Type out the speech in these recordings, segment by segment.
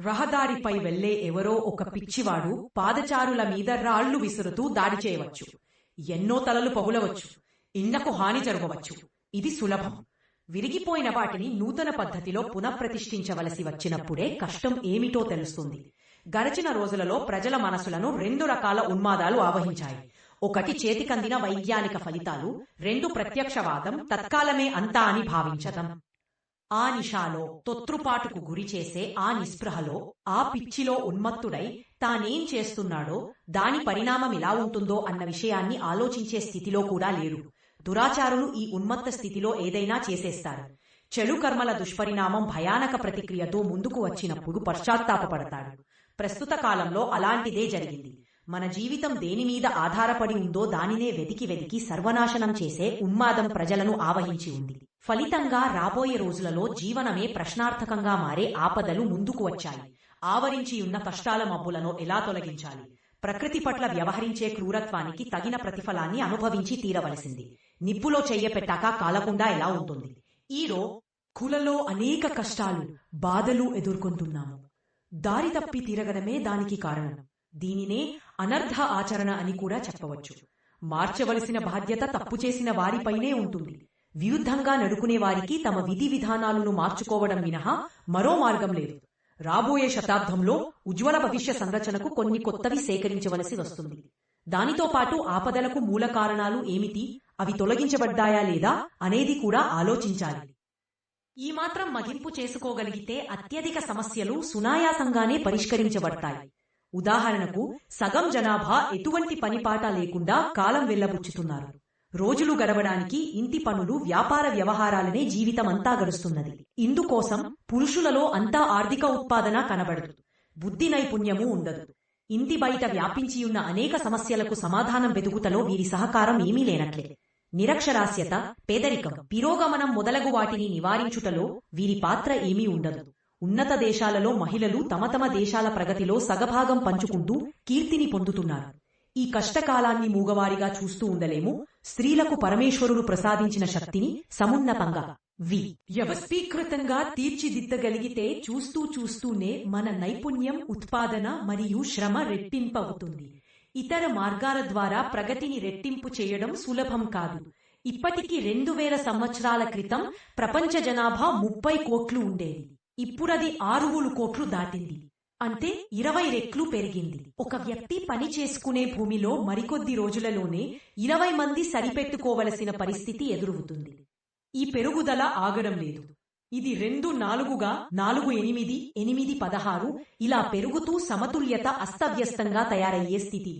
రహదారిపై వెళ్ళే ఎవరో ఒక పిచ్చివాడు పాదచారుల మీద రాళ్ళు విసురుతూ దాడి చేయవచ్చు. ఎన్నో తలలు పగులవచ్చు. ఇళ్ళకు హాని జరగవచ్చు. ఇది సులభం. విరిగిపోయిన వాటిని నూతన పద్ధతిలో పునఃప్రతిష్ఠించవలసి వచ్చినప్పుడే కష్టం ఏమిటో తెలుస్తుంది. గడచిన రోజులలో ప్రజల మనసులను రెండు రకాల ఉన్మాదాలు ఆవహించాయి. ఒకటి చేతికందిన వైజ్ఞానిక ఫలితాలు రెండు ప్రత్యక్షవాదం తత్కాలమే అంతా అని భావించటం. ఆ నిషాలో తొత్రుపాటుకు గురిచేసే ఆ నిస్పృహలో ఆ పిచ్చిలో ఉన్మత్తుడై తానేం చేస్తున్నాడో దాని పరిణామం ఎలా ఉంటుందో అన్న విషయాన్ని ఆలోచించే స్థితిలో కూడా లేరు దురాచారులు ఈ ఉన్మత్త స్థితిలో ఏదైనా చేసేస్తారు. చెడు కర్మల దుష్పరిణామం భయానక ప్రతిక్రియతో ముందుకు వచ్చినప్పుడు పశ్చాత్తాపపడతాడు. ప్రస్తుత కాలంలో అలాంటిదే జరిగింది. మన జీవితం దేని మీద ఆధారపడి ఉందో దానినే వెతికి వెతికి సర్వనాశనం చేసే ఉన్మాదం ప్రజలను ఆవహించి ఉంది. ఫలితంగా రాబోయే రోజులలో జీవనమే ప్రశ్నార్థకంగా మారే ఆపదలు ముందుకు వచ్చాయి. ఆవరించి ఉన్న కష్టాల మబ్బులను ఎలా తొలగించాలి? ప్రకృతి పట్ల వ్యవహరించే క్రూరత్వానికి తగిన ప్రతిఫలాన్ని అనుభవించి తీరవలసింది. నిప్పులో చెయ్యపెట్టాక కాలకుండా ఎలా ఉంటుంది? ఈరో కులలో అనేక కష్టాలు బాధలు ఎదుర్కొంటున్నాము. దారి తప్పి తిరగడమే దానికి కారణం. దీనినే అనర్ధ ఆచరణ అని కూడా చెప్పవచ్చు. మార్చవలసిన బాధ్యత తప్పు చేసిన వారిపైనే ఉంటుంది. విరుద్ధంగా నడుకునే వారికి తమ విధి విధానాలను మార్చుకోవడం మినహా మరో మార్గం లేదు. రాబోయే శతాబ్దంలో ఉజ్వల భవిష్య సంరచనకు కొన్ని కొత్తవి సేకరించవలసి వస్తుంది. దానితో పాటు ఆపదలకు మూల కారణాలు ఏమిటి? అవి తొలగించబడ్డాయా లేదా అనేది కూడా ఆలోచించాలి. ఈ మాత్రం మగింపు చేసుకోగలిగితే అత్యధిక సమస్యలు సునాయాసంగానే పరిష్కరించబడతాయి. ఉదాహరణకు సగం జనాభా ఎటువంటి పనిపాట లేకుండా కాలం వెళ్ళబుచ్చుతున్నారు రోజులు గడవడానికి ఇంటి పనులు వ్యాపార వ్యవహారాలనే జీవితమంతా గడుస్తున్నది. ఇందుకోసం పురుషులలో అంతా ఆర్థిక ఉత్పాదన కనబడదు. బుద్ధి నైపుణ్యము ఉండదు. ఇంటి బయట వ్యాపించియున్న అనేక సమస్యలకు సమాధానం వెతుకుతలో వీరి సహకారం ఏమీ లేనట్లే. నిరక్షరాస్యత పేదరికం పిరోగమనం మొదలగు వాటిని నివారించుటలో వీరి పాత్ర ఏమీ ఉండదు. ఉన్నత దేశాలలో మహిళలు తమ తమ దేశాల ప్రగతిలో సగభాగం పంచుకుంటూ కీర్తిని పొందుతున్నారు. ఈ కష్టకాలాన్ని మూగవారిగా చూస్తూ ఉండలేము. స్త్రీలకు పరమేశ్వరుడు ప్రసాదించిన శక్తిని సమున్నతంగా వి వ్యవస్థీకృతంగా తీర్చిదిద్దగలిగితే చూస్తూ చూస్తూనే మన నైపుణ్యం ఉత్పాదన మరియు శ్రమ రెట్టింపవుతుంది. ఇతర మార్గాల ద్వారా ప్రగతిని రెట్టింపు చేయడం సులభం కాదు. ఇప్పటికి రెండు వేల సంవత్సరాల క్రితం ప్రపంచ జనాభా ముప్పై కోట్లు ఉండేది. ఇప్పుడది ఆరుగులు కోట్లు దాటింది. అంటే ఇరవై రెట్లు పెరిగింది. ఒక వ్యక్తి పని చేసుకునే భూమిలో మరికొద్ది రోజులలోనే ఇరవై మంది సరిపెట్టుకోవలసిన పరిస్థితి ఎదురవుతుంది. ఈ పెరుగుదల ఆగడం లేదు. ఇది రెండు నాలుగుగా నాలుగు ఎనిమిది ఎనిమిది పదహారు ఇలా పెరుగుతూ సమతుల్యత అస్తవ్యస్తంగా తయారయ్యే స్థితి.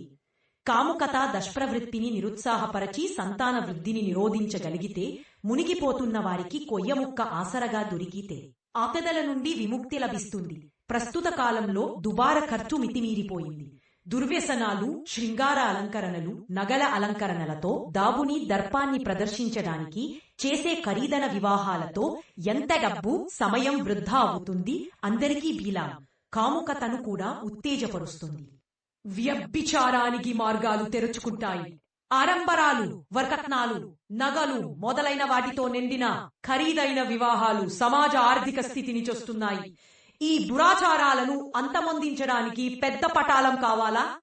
కాముకత దష్ప్రవృత్తిని నిరుత్సాహపరచి సంతాన వృద్ధిని నిరోధించగలిగితే మునిగిపోతున్న వారికి కొయ్యముక్క ఆసరగా దొరికితే ఆపదల నుండి విముక్తి లభిస్తుంది. ప్రస్తుత కాలంలో దుబార ఖర్చు మితిమీరిపోయింది. దుర్వ్యసనాలు శృంగార అలంకరణలు నగల అలంకరణలతో దాబుని దర్పాన్ని ప్రదర్శించడానికి చేసే ఖరీదన వివాహాలతో ఎంత డబ్బు సమయం వృద్ధా అవుతుంది అందరికీ బీలా కాముకతను కూడా ఉత్తేజపరుస్తుంది. వ్యభిచారానికి మార్గాలు తెరుచుకుంటాయి. ఆడంబరాలు వర్కట్నాలు నగలు మొదలైన వాటితో నిండిన ఖరీదైన వివాహాలు సమాజ ఆర్థిక స్థితిని చూస్తున్నాయి. ఈ దురాచారాలను అంతమొందించడానికి పెద్ద పటాలం కావాలా?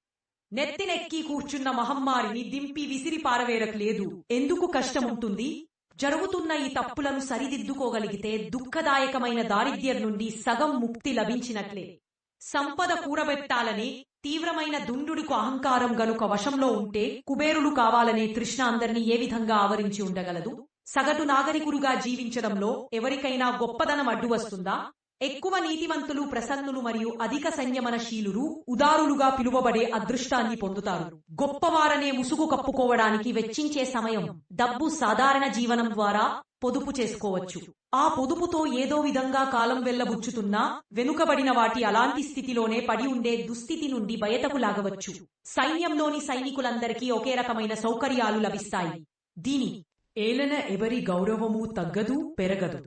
నెత్తినెక్కి కూర్చున్న మహమ్మారిని దింపి విసిరి పారవేరకు లేదు. ఎందుకు కష్టం ఉంటుంది? జరుగుతున్న ఈ తప్పులను సరిదిద్దుకోగలిగితే దుఃఖదాయకమైన దారిద్ర్యం నుండి సగం ముక్తి లభించినట్లే. సంపద కూరబెట్టాలని తీవ్రమైన దుండుడికు అహంకారం గనుక వశంలో ఉంటే కుబేరులు కావాలనే తృష్ణ అందరినీ ఏ విధంగా ఆవరించి ఉండగలదు? సగటు నాగరికులుగా జీవించడంలో ఎవరికైనా గొప్పదనం అడ్డు వస్తుందా ఎక్కువ నీతివంతులు ప్రసన్నులు మరియు అధిక సంయమనశీలురు ఉదారులుగా పిలువబడే అదృష్టాన్ని పొందుతారు. గొప్పవారనే ముసుగు కప్పుకోవడానికి వెచ్చించే సమయం డబ్బు సాధారణ జీవనం ద్వారా పొదుపు చేసుకోవచ్చు. ఆ పొదుపుతో ఏదో విధంగా కాలం వెళ్ళబుచ్చుతున్నా వెనుకబడిన వాటి అలాంటి స్థితిలోనే పడి ఉండే దుస్థితి నుండి బయటకు లాగవచ్చు. సైన్యంలోని సైనికులందరికీ ఒకే రకమైన సౌకర్యాలు లభిస్తాయి. దీని ఏలన ఎవరి గౌరవము తగ్గదు పెరగదు.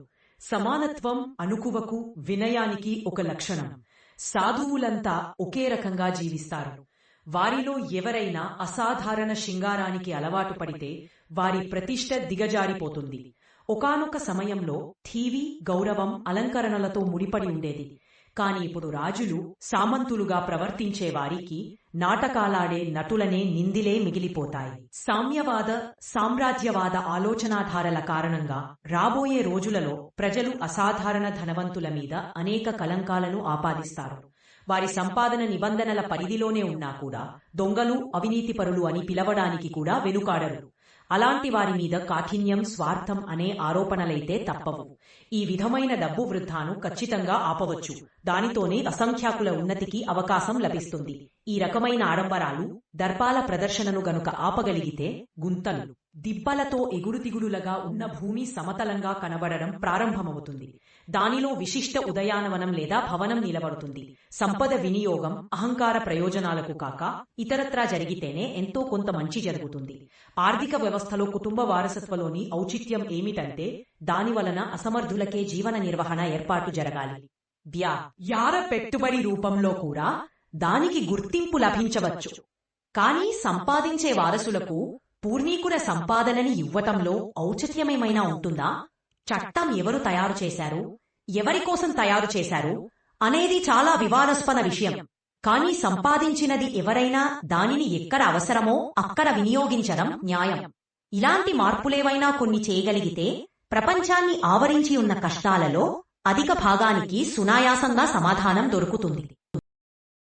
సమానత్వం అనుకువకు వినయానికి ఒక లక్షణం. సాధువులంతా ఒకే రకంగా జీవిస్తారు. వారిలో ఎవరైనా అసాధారణ శృంగారానికి అలవాటు పడితే వారి ప్రతిష్ట దిగజారిపోతుంది. ఒకానొక సమయంలో థీవి గౌరవం అలంకరణలతో ముడిపడి ఉండేది. కాని ఇప్పుడు రాజులు సామంతులుగా ప్రవర్తించే వారికి నాటకాలాడే నటులనే నిందిలే మిగిలిపోతాయి. సామ్యవాద సామ్రాజ్యవాద ఆలోచనాధారల కారణంగా రాబోయే రోజులలో ప్రజలు అసాధారణ ధనవంతుల మీద అనేక కలంకాలను ఆపాదిస్తారు. వారి సంపాదన నిబంధనల పరిధిలోనే ఉన్నా కూడా దొంగలు అవినీతిపరులు అని పిలవడానికి కూడా వెనుకాడరు. అలాంటి వారి మీద కాఠిన్యం స్వార్థం అనే ఆరోపణలైతే తప్పవు. ఈ విధమైన డబ్బు వృద్ధాను ఖచ్చితంగా ఆపవచ్చు. దానితోనే అసంఖ్యాకుల ఉన్నతికి అవకాశం లభిస్తుంది. ఈ రకమైన ఆడంబరాలు దర్పాల ప్రదర్శనను గనుక ఆపగలిగితే గుంతలు. దిబ్బలతో ఎగుడుదిగుడులగా ఉన్న భూమి సమతలంగా కనబడడం ప్రారంభమవుతుంది. దానిలో విశిష్ట ఉదయానవనం లేదా భవనం నిలబడుతుంది. సంపద వినియోగం అహంకార ప్రయోజనాలకు కాక ఇతరత్రా జరిగితేనే ఎంతో కొంత మంచి జరుగుతుంది. ఆర్థిక వ్యవస్థలో కుటుంబ వారసత్వలోని ఔచిత్యం ఏమిటంటే దాని వలన అసమర్థులకే జీవన నిర్వహణ ఏర్పాటు జరగాలి. వ్యా. యార పెట్టుబడి రూపంలో కూడా దానికి గుర్తింపు లభించవచ్చు. కానీ సంపాదించే వారసులకు పూర్వీకుల సంపాదనని ఇవ్వటంలో ఔచిత్యమేమైనా ఉంటుందా? చట్టం ఎవరు తయారు చేశారు? ఎవరి కోసం తయారు చేశారు? అనేది చాలా వివాదాస్పద విషయం. కానీ సంపాదించినది ఎవరైనా దానిని ఎక్కడ అవసరమో అక్కడ వినియోగించడం న్యాయం. ఇలాంటి మార్పులేవైనా కొన్ని చేయగలిగితే ప్రపంచాన్ని ఆవరించి ఉన్న కష్టాలలో అధిక భాగానికి సునాయాసంగా సమాధానం దొరుకుతుంది.